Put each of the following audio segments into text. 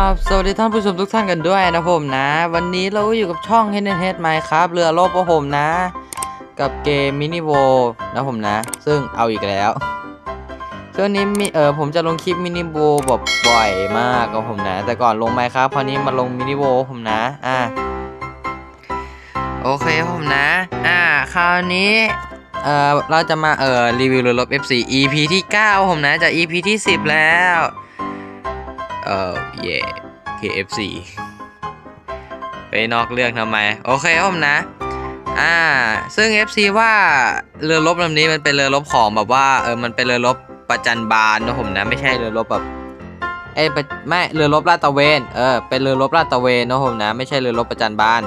ับ สวัสดีท่านผู้ชมทุกท่านกันด้วยนะผมนะ วันนี้เราอยู่กับช่อง h e n h e a d ไหมครับ เรือโลบของผมนะ กับเกมมินิโวนะผมนะ ซึ่งเอาอีกแล้วช่วงนี้มีเออผมจะลงคลิปมินิโวแบบบ่อยมากกับผมนะ แต่ก่อนลงไหมครับคราวนี้มาลงมินิโวผมนะ อ่า โอเคผมนะ อ่า คราวนี้เออเราจะมาเออรีวิวเรือรบ F4 EP ที่ 9 ผมนะ จาก EP ที่ 10 แล้ว เออเย่ KFC ไปนอกเรื่องทำไม โอเคครับผมนะ อ่า ซึ่ง FC ว่าเรือรบลำนี้มันเป็นเรือรบของแบบว่าเออมันเป็นเรือรบประจันบานนะผมนะไม่ใช่เรือรบแบบเอ้ยไม่เรือรบลาดตะเวนเออเป็นเรือรบลาดตะเวนนะผมนะไม่ใช่เรือรบประจันบาน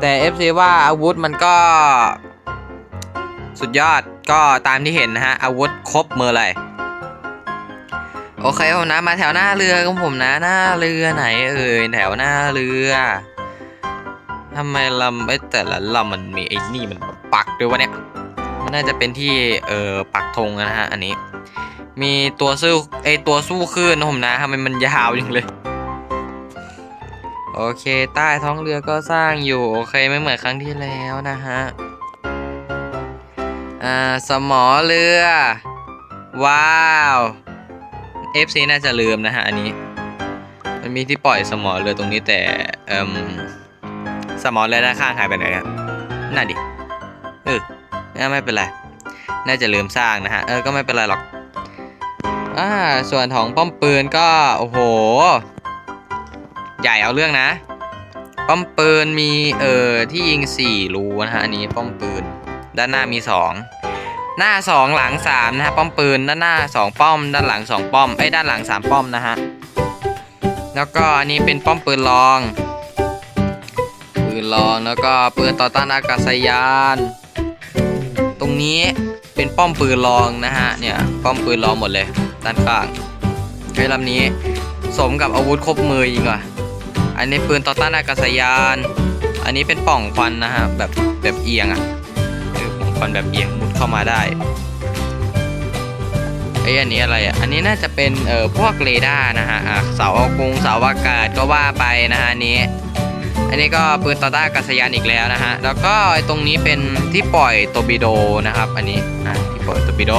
แต่ FC ว่าอาวุธมันก็ สุดยอดก็ตามที่เห็นนะฮะอาวุธครบมือเลย โอเคผมนะมาแถวหน้าเรือของผมนะหน้าเรือไหนเอ่ยแถวหน้าเรือทำไมลำไอ้แต่ละลำมันมีไอ้นี่มันปักด้วยวะเนี่ยมันน่าจะเป็นที่เอ่อปักธงนะฮะอันนี้ มีตัวสู้ไอตัวสู้คลื่นนะผมนะทำไมมันยาวอย่างเลยโอเค ใต้ท้องเรือก็สร้างอยู่ โอเคไม่เหมือนครั้งที่แล้วนะฮะอ่าสมอเรือ ว้าว FC น่าจะลืมนะฮะอันนี้ มันมีที่ปล่อยสมอเรือตรงนี้แต่เอ่มสมอเรือด้านข้างหายไปไหนอะน่าดิเออน่าไม่เป็นไร น่าจะลืมสร้างนะฮะเออก็ไม่เป็นไรหรอกอ่าส่วนของป้อมปืนก็โอ้โห ใหญ่เอาเรื่องนะ ป้อมปืนมีเออที่ยิง4รูนะฮะอันนี้ป้อมปืน ด้านหน้ามี 2 หน้า 2 หลัง 3 นะฮะป้อมปืนด้านหน้า 2 ป้อม ด้านหลัง 2 ป้อมไอ้ด้านหลัง 3 ป้อมนะฮะแล้วก็อันนี้เป็นป้อมปืนรอง ปืนรองแล้วก็ปืนต่อต้านอากาศยาน ตรงนี้เป็นป้อมปืนรองนะฮะเนี่ยป้อมปืนรองหมดเลยด้านข้างไอ้ลำนี้สมกับอาวุธครบมือจริงว่ะอันนี้ปืนต่อต้านอากาศยาน อันนี้เป็นป่องควันนะฮะแบบแบบเอียงอะ่ะเออปล่องควันแบบเอียงมุดเข้ามาได้ไอ้อันนี้อะไรอะ อันนี้น่าจะเป็นเอ่อพวกเรดาร์นะฮะเสาอากงเสาอากาศก็ว่าไปนะฮะนี้ อันนี้ก็ปืนต่อต้านกาศยานอีกแล้วนะฮะ แล้วก็ไอ้ตรงนี้เป็นที่ปล่อยโตบิโดนะครับ อันนี้อะที่ปล่อยโตบิโด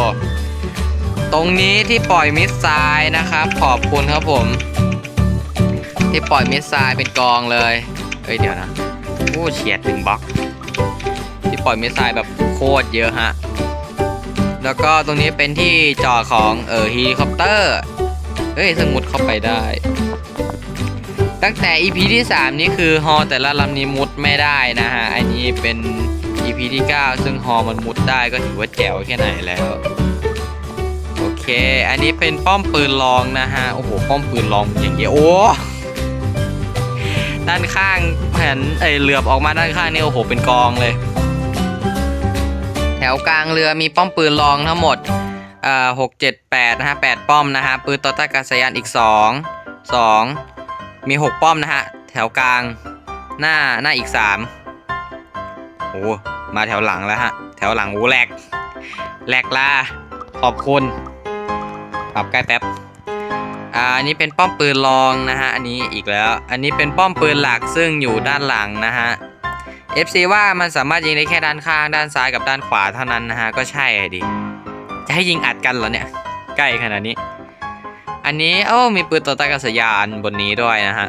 ตรงนี้ที่ปล่อยมิสไซล์นะครับ ขอบคุณครับผม ที่ปล่อยมิสไซล์เป็นกองเลยเอ้ยเดี๋ยวนะ โอ้เฉียดถึงบล็อก ที่ปล่อยมิสไซล์แบบโคตรเยอะฮะ แล้วก็ตรงนี้เป็นที่จอดของเออฮลิคอปเตอร์เฮ้ยสมุดเข้าไปได้ ตั้งแต่ EP ที่ 3 นี่คือฮอแต่ละลำนี้มุดไม่ได้นะฮะ อันนี้เป็น EP ที่ 9 ซึ่งฮอมันมุดได้ก็ถือว่าแจ๋วแค่ไหนแล้ว โอเค อันนี้เป็นป้อมปืนรองนะฮะ โอ้โห ป้อมปืนรองอย่างเงี้ยโอ้ด้านข้างแผ่นเอเหลือบออกมาด้านข้างนี่โอ้โหเป็นกองเลย วกลางเรือมีป้อมปืนรองทั้งหมดอ่าหกเจ็ดแปดนะฮะแปดป้อมนะฮะปืนต่อต้านอากาศยานอีกสองสองมีหกป้อมนะฮะแถวกลางหน้าหน้าอีกสามโอ้มาแถวหลังแล้วฮะแถวหลังโอ้แหลกแหลกลาขอบคุณปรับใกล้แป๊บอ่าอันนี้เป็นป้อมปืนรองนะฮะอันนี้อีกแล้ว อันนี้เป็นป้อมปืนหลักซึ่งอยู่ด้านหลังนะฮะ FC ว่ามันสามารถยิงได้แค่ด้านข้างด้านซ้ายกับด้านขวาเท่านั้นนะฮะ ก็ใช่ดิ จะให้ยิงอัดกันเหรอเนี่ย ใกล้ขนาดนี้ อันนี้โอ้มีปืนต่อต้านอากาศยานบนนี้ด้วยนะฮะ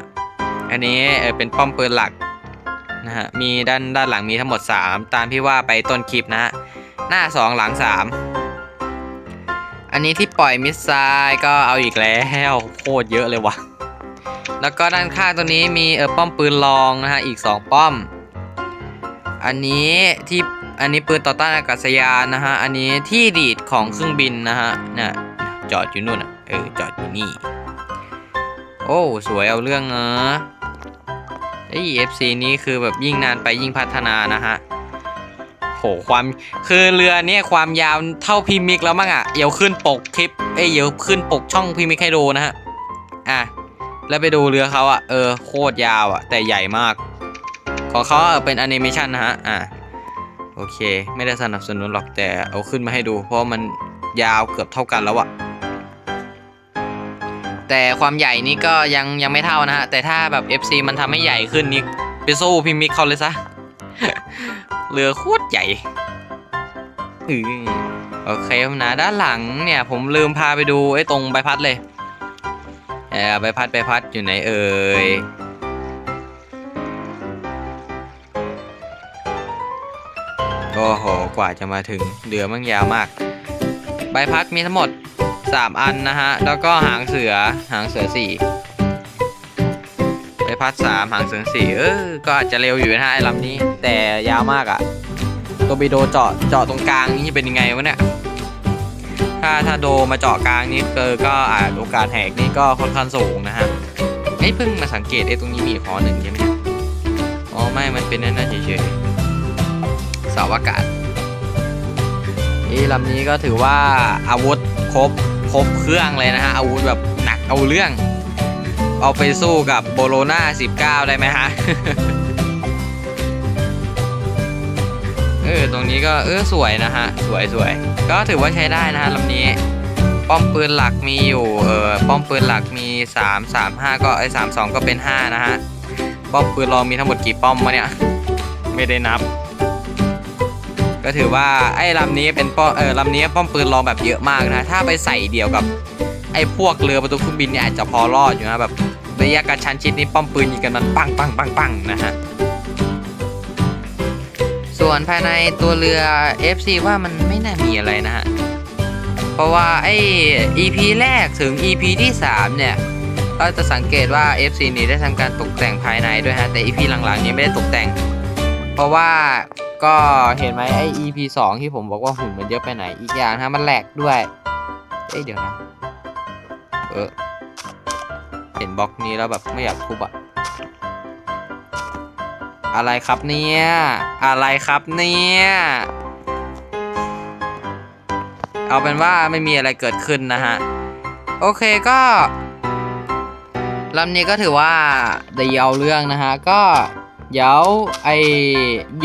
อันนี้เออเป็นป้อมปืนหลักนะฮะ มีด้านด้านหลังมีทั้งหมด 3 ตามที่ว่าไปต้นคลิปนะฮะ หน้า 2 หลัง 3 อันนี้ที่ปล่อยมิสไซล์ก็เอาอีกแล้วโคตรเยอะเลยวะแล้วก็ด้านข้างตัวนี้มีเออป้อมปืนรองนะฮะอีก 2 ป้อม อันนี้ที่อันนี้ปืนต่อต้านอากาศยานนะฮะ อันนี้ที่ดีดของเครื่องบินนะฮะเนี่ยจอดอยู่นู่นอะเออจอดอยู่นี่ โอ้สวยเอาเรื่องเนะไอ้ FC นี้คือแบบยิ่งนานไปยิ่งพัฒนานะฮะโหความคือเรือเนี่ยความยาวเท่าพิมิกแล้วมั้งอะเดี๋ยวขึ้นปกคลิปเอ้ยเดี๋ยวขึ้นปกช่องพิมิกให้ดูนะฮะอะแล้วไปดูเรือเขาอะเออโคตรยาวอะแต่ใหญ่มาก ของเขาเป็นแอนิเมชันนะฮะ อะ โอเค ไม่ได้สนับสนุนหรอกแต่เอาขึ้นมาให้ดู เพราะมันยาวเกือบเท่ากันแล้วอะแต่ความใหญ่นี่ก็ยังยังไม่เท่านะฮะ แต่ถ้าแบบ FC มันทำให้ใหญ่ขึ้นนี่ไปสู้พิมิกเขาเลยซะ เรือโคตรใหญ่อือโอเคนะด้านหลังเนี่ยผมลืมพาไปดูไอ้ตรงใบพัดเลยเออใบพัดใบพัดอยู่ไหนเอ่ย โอ้โห กว่าจะมาถึงเรือมันยาวมาก ใบพัดมีทั้งหมด 3 อันนะฮะ แล้วก็หางเสือ หางเสือ 4 ใบพัด 3 หางเสือ 4 เออ ก็อาจจะเร็วอยู่นะฮะไอ้ลำนี้ แต่ยาวมากอะ่ะ ตัวบีโดเจาะ เจาะตรงกลางนี่เป็นยังไงวะเนี่ย ถ้าถ้าโดมาเจาะกลางนี่คือก็อาจโอกาสแหกนี่ก็ค่อนข้างสูงนะฮะไอ้เพิ่งมาสังเกตไอ้ตรงนี้มีหอหนึ่งใช่ไหมอ๋อไม่ มันเป็นนั่นนะเฉยๆ เสาอากาศนี่ลำนี้ก็ถือว่าอาวุธครบครบเครื่องเลยนะฮะอาวุธแบบหนักเอาเรื่อง เอาไปสู้กับโบโลนา19 ได้ไหมฮะเออตรงนี้ก็เออสวยนะฮะสวยสวยก็ถือว่าใช้ได้นะฮะลำนี้ ป้อมปืนหลักมีอยู่เออป้อมปืนหลักมี 3 3 5 ก็ไอ้3 2ก็เป็น 5 นะฮะ ป้อมปืนรองมีทั้งหมดกี่ป้อมวะเนี่ย ไม่ได้นับ ก็ถือว่าไอ้ลำนี้เป็นป้อมเออลำนี้ป้อมปืนรองแบบเยอะมากนะถ้าไปใส่เดียวกับ ไอ้พวกเรือประตูเครื่องบินเนี่ยอาจจะพอรอดอยู่นะแบบระยะกระชั้นชิดนี่ป้อมปืนยิงกันมันปังปังปังปังนะฮะส่วนภายในตัวเรือ FC ว่ามันไม่น่ามีอะไรนะฮะเพราะว่าไอ้ EP แรกถึง EP ที่ 3 เนี่ยเราจะสังเกตว่า FC นี้ได้ทำการตกแต่งภายในด้วยฮะแต่ EP หลังๆนี้ไม่ได้ตกแต่ง เพราะว่า ก็เห็นไหมไอ้ EP 2 ที่ผมบอกว่าหุ่นมันเยอะไปไหนอีกอย่างนะมันแหลกด้วยเอ้ยเดี๋ยวนะ เออเห็นบล็อกนี้แล้วแบบไม่อยากทุบอะอะไรครับเนี่ย อะไรครับเนี่ย เอาเป็นว่าไม่มีอะไรเกิดขึ้นนะฮะ โอเคก็ลำนี้ก็ถือว่าได้เยาเรื่องนะฮะ ก็ เดี๋ยวไอ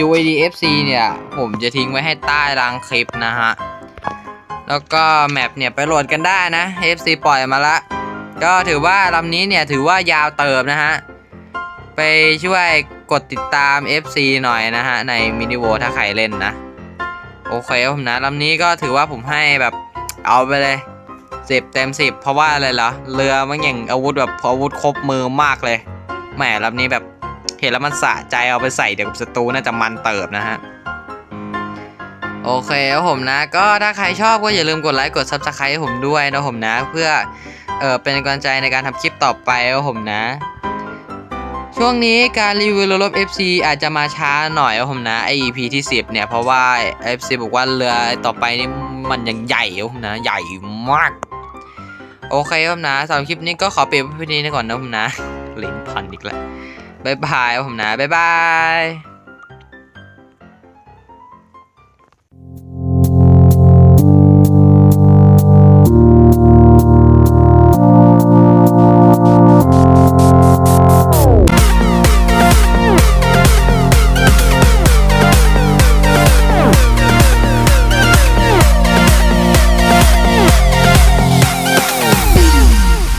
UADFC เนี่ย ผมจะทิ้งไว้ให้ใต้รางคลิปนะฮะ แล้วก็แมปเนี่ยไปโหลดกันได้นะ FC ปล่อยมาละ ก็ถือว่าลำนี้เนี่ยถือว่ายาวเติบนะฮะ ไปช่วยกดติดตาม FC หน่อยนะฮะ ในมินิโวถ้าใครเล่นนะ โอเคผมนะลำนี้ก็ถือว่าผมให้แบบเอาไปเลยสิบเต็มสิบเพราะว่าอะไรเหรอเรือมันอย่างอาวุธแบบอาวุธครบมือมากเลยแหมลำนี้แบบ ห็นแล้วมันสะใจเอาไปใส่เดี๋ยวกับศัตรูน่าจะมันเติบนะฮะ โอเคครับผมนะ ก็ถ้าใครชอบก็อย่าลืมกดไลค์กด Subscribe ให้ผมด้วยนะผมนะ เพื่อเออเป็นกำลังใจในการทำคลิปต่อไปครับผมนะ ช่วงนี้การรีวิวเรือรบ FC อาจจะมาช้าหน่อยครับผมนะไอ EP ที่ 10 เนี่ยเพราะว่า FC บอกว่าเรือต่อไปนี่มันยังใหญ่ครับผมนะใหญ่มากโอเคครับผมนะสำหรับคลิปนี้ก็ขอปิดไว้เพียงนี้ก่อนนะผมนะลิ้นพันอีกแล้ว บ๊ายบายผมนะบ๊ายบาย